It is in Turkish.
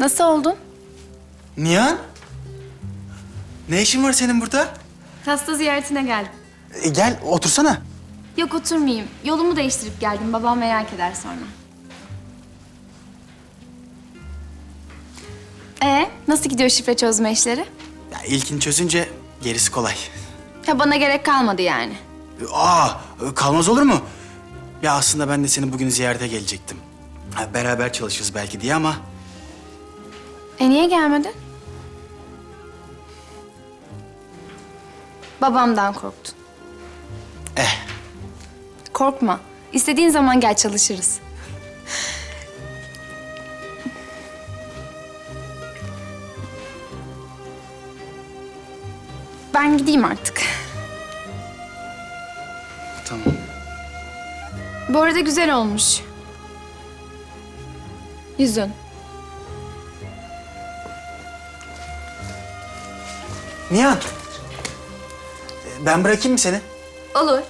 Nasıl oldun? Nihan? Ne işin var senin burada? Hasta ziyaretine geldim. E, gel otursana. Yok oturmayayım. Yolumu değiştirip geldim. Babam merak eder sonra. Ee, nasıl gidiyor şifre çözme işleri? Ya ilkini çözünce gerisi kolay. Ha bana gerek kalmadı yani. E, Aa e, kalmaz olur mu? Ya aslında ben de seni bugün ziyarete gelecektim. Ha, beraber çalışırız belki diye ama E niye gelmedin? Babamdan korktun. eh Korkma. İstediğin zaman gel çalışırız. Ben gideyim artık. tamam. Bu arada güzel olmuş. Yüzün. Nihan. Ben bırakayım mı seni? Olur.